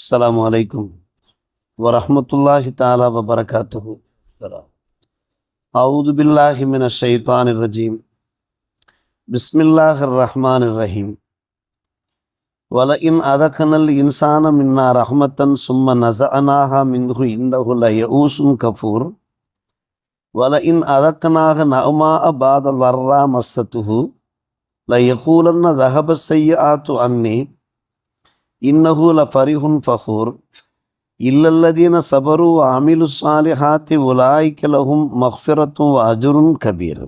السلام عليكم ورحمة الله تعالى وبركاته. أعوذ بالله من الشيطان الرجيم. بسم الله الرحمن الرحيم. ولئن أذقنا الإنسان منا رحمة ثم نزعناها منه إنه ليئوس كفور. ولئن أذقناه نعماء بعد ضراء مسته. ليقولن ذهب السيئات عني. இன்னஹு ல ஃபரிஹுன் ஃபஹூர் இல்லல்லதீன சபரு அமிலு சாலிஹாத்தி உலாய்கிலகும் மஹ்ஃபிரத்தும் அஜுருன் கபீர்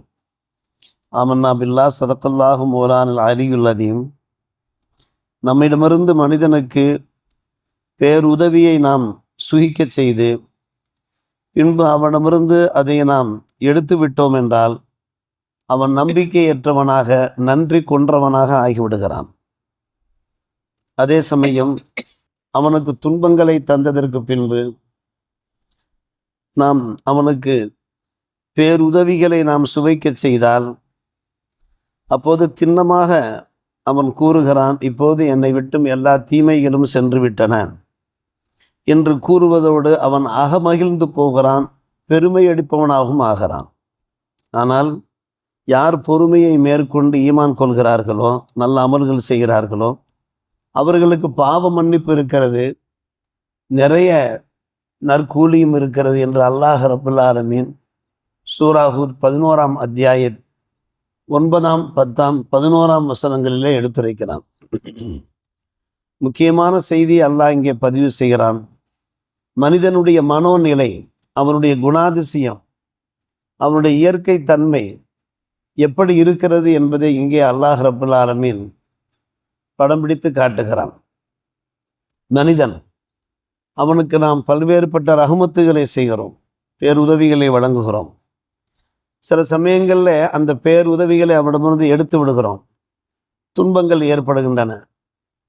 ஆமன்னா பில்லா சதக்கல்லாஹும் ஓலானில் அலியுள்ளதையும் நம்மிடமிருந்து மனிதனுக்கு பேருதவியை நாம் சுகிக்கச் செய்து பின்பு அவனமிருந்து அதை நாம் எடுத்து விட்டோம் என்றால் அவன் நம்பிக்கையற்றவனாக நன்றி கொன்றவனாக ஆகிவிடுகிறான். அதே சமயம் அவனுக்கு துன்பங்களை தந்ததற்கு பின்பு நாம் அவனுக்கு பேருதவிகளை நாம் சுவைக்கச் செய்தால் அப்போது திண்ணமாக அவன் கூறுகிறான் இப்போது என்னை விட்டும் எல்லா தீமைகளும் சென்று விட்டன என்று கூறுவதோடு அவன் அகமகிழ்ந்து போகிறான் பெருமை அடிப்பவனாகவும் ஆகிறான். ஆனால் யார் பொறுமையை மேற்கொண்டு ஈமான் கொள்கிறார்களோ நல்ல அமல்கள் செய்கிறார்களோ அவர்களுக்கு பாவ மன்னிப்பு இருக்கிறது. நிறைய நற்கூலியும் இருக்கிறது என்று அல்லாஹ் ரபுல் சூராஹூத் பதினோராம் அத்தியாய ஒன்பதாம் பத்தாம் பதினோராம் வசனங்களிலே எடுத்துரைக்கிறான். முக்கியமான செய்தி அல்லாஹ் இங்கே பதிவு செய்கிறான். மனிதனுடைய மனோநிலை அவனுடைய குணாதிசயம் அவனுடைய இயற்கை தன்மை எப்படி இருக்கிறது என்பதை இங்கே அல்லாஹ் ரபுல் ஆலமீன் படம் பிடித்து காட்டுகிறான். மனிதன். அவனுக்கு நாம் பல்வேறுபட்ட ரகுமத்துகளை செய்கிறோம். பேருதவிகளை வழங்குகிறோம். சில சமயங்களில் அந்த பேருதவிகளை அவனிடமிருந்து எடுத்து விடுகிறோம். துன்பங்கள் ஏற்படுகின்றன.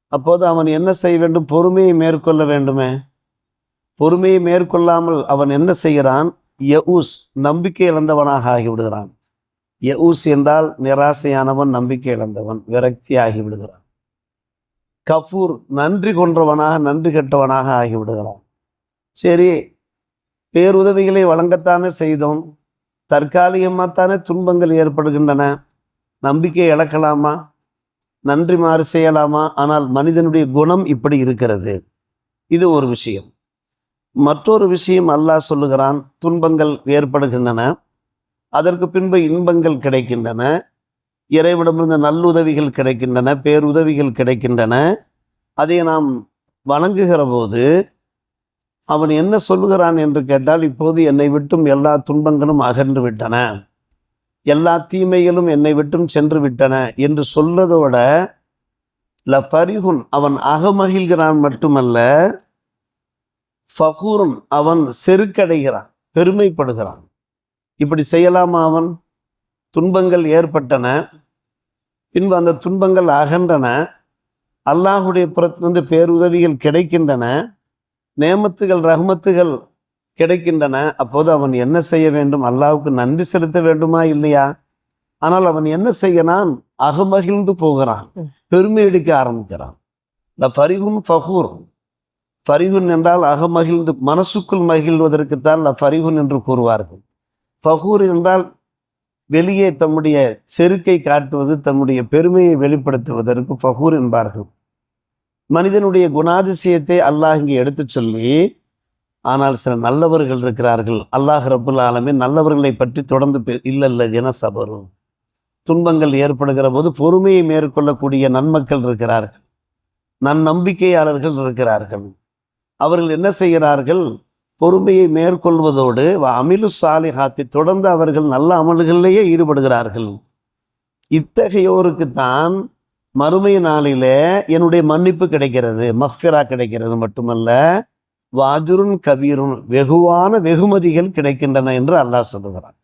அப்போது அவன் என்ன செய்ய வேண்டும்? பொறுமையை மேற்கொள்ள வேண்டுமே? பொறுமையை மேற்கொள்ளாமல் அவன் என்ன செய்கிறான்? யவுஸ் நம்பிக்கை இழந்தவனாக ஆகிவிடுகிறான். யவுஸ் என்றால் நிராசையானவன் நம்பிக்கை இழந்தவன் விரக்தி ஆகிவிடுகிறான் கஃபூர் நன்றி கொன்றவனாக நன்றி கெட்டவனாக ஆகிவிடுகிறான் சரி பேருதவிகளை வழங்கத்தானே செய்தோம். தற்காலிகமாகத்தானே துன்பங்கள் ஏற்படுகின்றன. நம்பிக்கை இழக்கலாமா? நன்றி மாறு செய்யலாமா? ஆனால் மனிதனுடைய குணம் இப்படி இருக்கிறது. இது ஒரு விஷயம். மற்றொரு விஷயம் அல்லாஹ் சொல்லுகிறான் துன்பங்கள் ஏற்படுகின்றன. அதற்கு பின்பு இன்பங்கள் கிடைக்கின்றன. இறைவிடமிருந்து நல்லுதவிகள் கிடைக்கின்றன பேருதவிகள் கிடைக்கின்றன. அதை நாம் வணங்குகிற போது அவன் என்ன சொல்லுகிறான் என்று கேட்டால் இப்போது என்னை விட்டும் எல்லா துன்பங்களும் அகன்று விட்டன. எல்லா தீமைகளும் என்னை விட்டும் சென்று விட்டன என்று சொல்றதோட ல ஃபரிகுன் அவன் அகமகிழ்கிறான் மட்டுமல்ல ஃபகூரும் அவன் செருக்கடைகிறான் பெருமைப்படுகிறான். இப்படி செய்யலாமா அவன்? துன்பங்கள் ஏற்பட்டன. பின்பு அந்த துன்பங்கள் அகன்றன. அல்லாஹுடைய புறத்திலிருந்து பேருதவிகள் கிடைக்கின்றன. நேமத்துகள் ரஹமத்துகள் கிடைக்கின்றன. அப்போது அவன் என்ன செய்ய வேண்டும்? அல்லாவுக்கு நன்றி செலுத்த வேண்டுமா? இல்லையா? ஆனால் அவன் என்ன செய்யறான்? அகமகிழ்ந்து போகிறான். பெருமை எடுக்க ஆரம்பிக்கிறான். இந்த ஃபரிகுன் ஃபஹூர். ஃபரிகுன் என்றால் அகமகிழ்ந்து மனசுக்குள் மகிழ்வதற்குத்தான் ல ஃபரிகுன் என்று கூறுவார்கள். ஃபஹூர் என்றால் வெளியே தம்முடைய செருக்கை காட்டுவது தம்முடைய பெருமையை வெளிப்படுத்துவதற்கு ஃபஹூர் என்பார்கள். மனிதனுடைய குணாதிசயத்தை அல்லாஹ் இங்கே எடுத்து சொல்லி ஆனால் சில நல்லவர்கள் இருக்கிறார்கள். அல்லாஹ் ரபுல் ஆலமே நல்லவர்களை பற்றி தொடர்ந்து இல்லல்ல என சபரும். துன்பங்கள் ஏற்படுகிற போது பொறுமையை மேற்கொள்ளக்கூடிய நன்மக்கள் இருக்கிறார்கள். நன்னம்பிக்கையாளர்கள் இருக்கிறார்கள். அவர்கள் என்ன செய்கிறார்கள்? பொறுமையை மேற்கொள்வதோடு அமிலு சாலிஹாத்தை தொடர்ந்து அவர்கள் நல்ல அமல்களிலேயே ஈடுபடுகிறார்கள். இத்தகையோருக்கு தான் மறுமை நாளில என்னுடைய மன்னிப்பு கிடைக்கிறது மஃபிரா கிடைக்கிறது மட்டுமல்ல வாஜுருன் கபீரும் வெகுவான வெகுமதிகள் கிடைக்கின்றன என்று அல்லாஹ் சொல்லுகிறான்.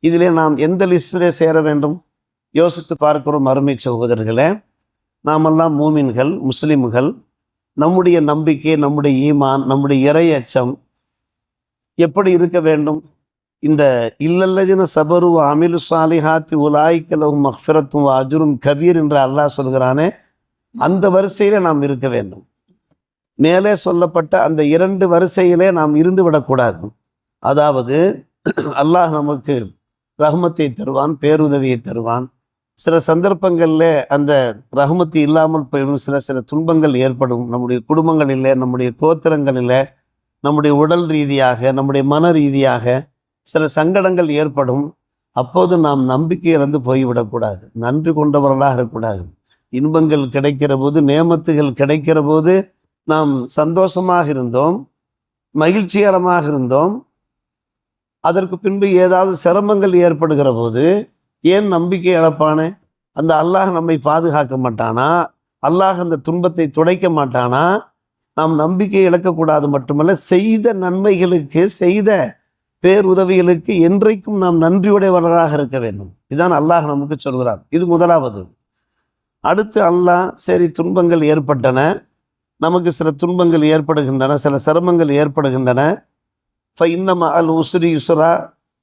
இதிலே நாம் எந்த லிஸ்டிலே சேர வேண்டும்? யோசித்து பார்க்கிறோம் அருமை சகோதரர்களே. நாமெல்லாம் மூமின்கள் முஸ்லிம்கள். நம்முடைய நம்பிக்கை நம்முடைய ஈமான் நம்முடைய இறை அச்சம் எப்படி இருக்க வேண்டும்? இந்த இல்லல்லதின சபரு அமிலு சாலிஹாத்தி உலாய்க்கலவும் மஹ்ஃபிரத்தும் அஜுரும் கபீர் என்று அல்லாஹ் சொல்கிறானே அந்த வரிசையில் நாம் இருக்க வேண்டும். மேலே சொல்லப்பட்ட அந்த இரண்டு வரிசையிலே நாம் இருந்து விடக்கூடாது. அதாவது அல்லாஹ் நமக்கு ரஹ்மத்தை தருவான் பேருதவியை தருவான். சில சந்தர்ப்பங்களில் அந்த ரஹ்மத்து இல்லாமல் போயிடும். சில சில துன்பங்கள் ஏற்படும். நம்முடைய குடும்பங்களில் நம்முடைய கோத்திரங்களில் நம்முடைய உடல் ரீதியாக நம்முடைய மன ரீதியாக சில சங்கடங்கள் ஏற்படும். அப்போது நாம் நம்பிக்கை இழந்து போய்விடக்கூடாது. நன்றி கொண்டவர்களாக இருக்கக்கூடாது. இன்பங்கள் கிடைக்கிற போது நேமத்துகள் கிடைக்கிற போது நாம் சந்தோஷமாக இருந்தோம் மகிழ்ச்சிகரமாக இருந்தோம். அதற்கு பின்பு ஏதாவது சிரமங்கள் ஏற்படுகிற போது ஏன் நம்பிக்கை இழப்பானே? அந்த அல்லாஹ் நம்மை பாதுகாக்க மாட்டானா? அல்லாஹ் அந்த துன்பத்தை துடைக்க மாட்டானா? நாம் நம்பிக்கை இழக்கக்கூடாது மட்டுமல்ல செய்த நன்மைகளுக்கு செய்த பேருதவிகளுக்கு என்றைக்கும் நாம் நன்றியுடையவர்களாக இருக்க வேண்டும். இதுதான் அல்லாஹ் நமக்கு சொல்கிறார் இது முதலாவது. அடுத்து அல்லாஹ் சரி துன்பங்கள் ஏற்பட்டன. நமக்கு சில துன்பங்கள் ஏற்படுகின்றன சில சிரமங்கள் ஏற்படுகின்றன. ஃப இன்னம அல் உசுரி யுசுரா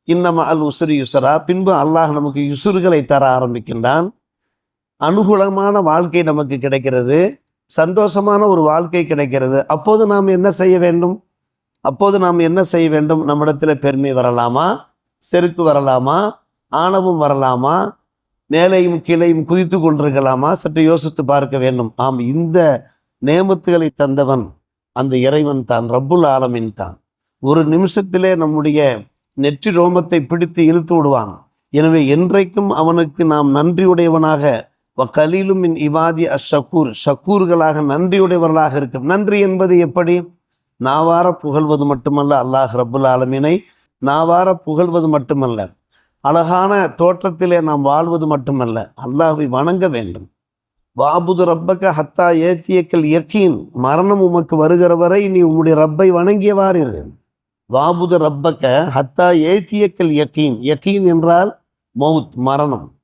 இன்னம அல் உசுரி யுசுரா. பின்பு அல்லாஹ் நமக்கு யுசுறுகளை தர ஆரம்பிக்கின்றான். அனுகூலமான வாழ்க்கை நமக்கு கிடைக்கிறது. சந்தோஷமான ஒரு வாழ்க்கை கிடைக்கிறது. அப்போது நாம் என்ன செய்ய வேண்டும்? அப்போது நாம் என்ன செய்ய வேண்டும்? நம்மிடத்தில் பெருமை வரலாமா? செருக்கு வரலாமா? ஆணவம் வரலாமா? மேலையும் கீழையும் குதித்து கொண்டிருக்கலாமா? சற்று யோசித்து பார்க்க வேண்டும். ஆம் இந்த நேமத்துகளை தந்தவன் அந்த இறைவன் தான் ரப்புல் ஆலமின் தான். ஒரு நிமிஷத்திலே நம்முடைய நெற்றி ரோமத்தை பிடித்து இழுத்து விடுவான். எனவே என்றைக்கும் அவனுக்கு நாம் நன்றியுடையவனாக கலீலும் மின் இவாதி அஷக்கூர் ஷக்கூர்களாக நன்றியுடையவர்களாக இருக்கும். நன்றி என்பது எப்படி? நாவார புகழ்வது மட்டுமல்ல அல்லாஹ் ரபுல் ஆலமினை நாவார புகழ்வது மட்டுமல்ல. அழகான தோற்றத்திலே நாம் வாழ்வது மட்டுமல்ல அல்லாஹை வணங்க வேண்டும். வாபுது ரப்பக்க ஹத்தா ஏத்தியக்கல் யக்கீன். மரணம் உமக்கு வருகிற வரை நீ உம்முடைய ரப்பை வணங்கியவாறு இரு. வாபுது ரப்பக்க ஹத்தா ஏத்தியக்கல் யக்கீன். யக்கீன் என்றால் மவுத் மரணம்.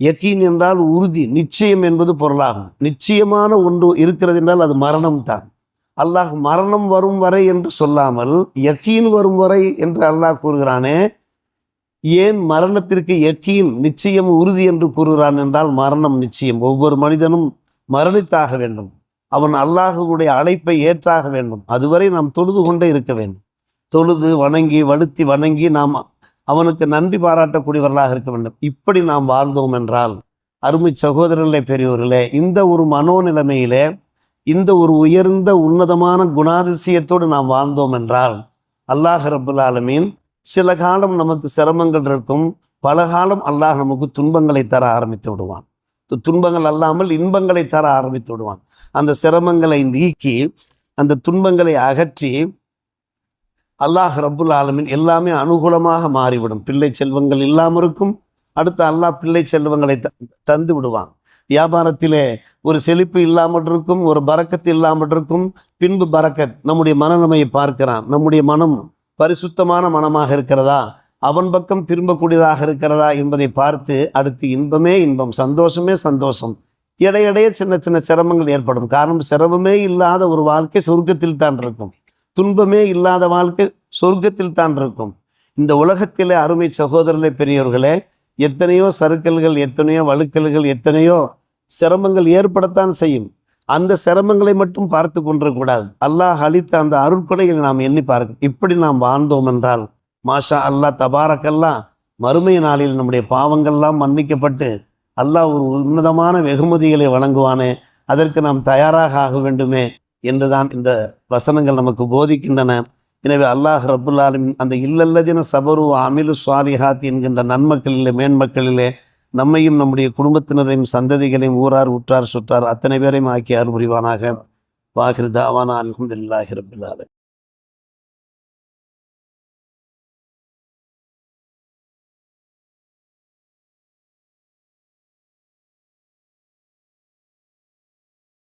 யக்கீன் என்றால் உறுதி நிச்சயம் என்பது பொருளாகும். நிச்சயமான ஒன்று இருக்கிறது என்றால் அது மரணம் தான். அல்லாஹ் மரணம் வரும் வரை என்று சொல்லாமல் யக்கீன் வரும் வரை என்று அல்லாஹ் கூறுகிறானே ஏன் மரணத்திற்கு யக்கீன் நிச்சயம் உறுதி என்று கூறுகிறான் என்றால் மரணம் நிச்சயம். ஒவ்வொரு மனிதனும் மரணித்தாக வேண்டும். அவன் அல்லாஹுடைய அழைப்பை ஏற்றாக வேண்டும். அதுவரை நாம் தொழுது கொண்டே இருக்க வேண்டும். தொழுது வணங்கி வலுத்தி வணங்கி நாம் அவனுக்கு நன்றி பாராட்டக்கூடியவர்களாக இருக்க வேண்டும். இப்படி நாம் வாழ்ந்தோம் என்றால் அருமை சகோதரர்களே பெரியவர்களே இந்த ஒரு மனோநிலைமையிலே இந்த ஒரு உயர்ந்த உன்னதமான குணாதிசயத்தோடு நாம் வாழ்ந்தோம் என்றால் அல்லாஹ் ரபுல் ஆலமீன் சில காலம் நமக்கு சிரமங்கள் இருக்கும் பல காலம் அல்லாஹ் நமக்கு துன்பங்களை தர ஆரம்பித்து விடுவான். துன்பங்கள் அல்லாமல் இன்பங்களை தர ஆரம்பித்து விடுவான். அந்த சிரமங்களை நீக்கி அந்த துன்பங்களை அகற்றி அல்லாஹ் ரப்புல் ஆலமின் எல்லாமே அனுகூலமாக மாறிவிடும். பிள்ளை செல்வங்கள் இல்லாமல் இருக்கும். அடுத்து அல்லாஹ் பிள்ளை செல்வங்களை தந்து விடுவான். வியாபாரத்திலே ஒரு செழிப்பு இல்லாமல் இருக்கும் ஒரு பறக்கத்து இல்லாமல் இருக்கும். பின்பு பறக்கத் நம்முடைய மனநிலைமையை பார்க்கிறான். நம்முடைய மனம் பரிசுத்தமான மனமாக இருக்கிறதா? அவன் பக்கம் திரும்பக்கூடியதாக இருக்கிறதா என்பதை பார்த்து அடுத்து இன்பமே இன்பம் சந்தோஷமே சந்தோஷம். இடையிடையே சின்ன சின்ன சிரமங்கள் ஏற்படும். காரணம் சிரமமே இல்லாத ஒரு வாழ்க்கை சொர்க்கத்தில் தான் இருக்கும். துன்பமே இல்லாத வாழ்க்கை சொர்க்கத்தில் தான் இருக்கும். இந்த உலகத்திலே அருமை சகோதரர்களே பெரியவர்களே எத்தனையோ சறுக்கல்கள் எத்தனையோ வழுக்கல்கள் எத்தனையோ சிரமங்கள் ஏற்படத்தான் செய்யும். அந்த சிரமங்களை மட்டும் பார்த்து கொண்டிருக்கூடாது அல்லாஹ் அளித்த அந்த அருட்கொடைகளை நாம் எண்ணி பார்க்க இப்படி நாம் வாழ்ந்தோம் என்றால் மாஷா அல்லாஹ் தபாரக்கெல்லாம் மறுமை நாளில் நம்முடைய பாவங்கள்லாம் மன்னிக்கப்பட்டு அல்லாஹ் ஒரு உன்னதமான வெகுமதிகளை வழங்குவானே அதற்கு நாம் தயாராக ஆக வேண்டுமே என்றுதான் இந்த வசனங்கள் நமக்கு போதிக்கின்றன. எனவே அல்லாஹ் ரப்புல் அந்த இல்லல்லதின சபரு அமிலு சுவாலிஹாத் என்கின்ற நன்மக்களிலே மேன்மக்களிலே நம்மையும் நம்முடைய குடும்பத்தினரையும் சந்ததிகளையும் ஊரார் உற்றார் சுற்றார் அத்தனை பேரையும் ஆக்கி அருள் புரிவானாக. வாகிரு தாவானா அல்ஹம்துலில்லாஹி ரப்பில்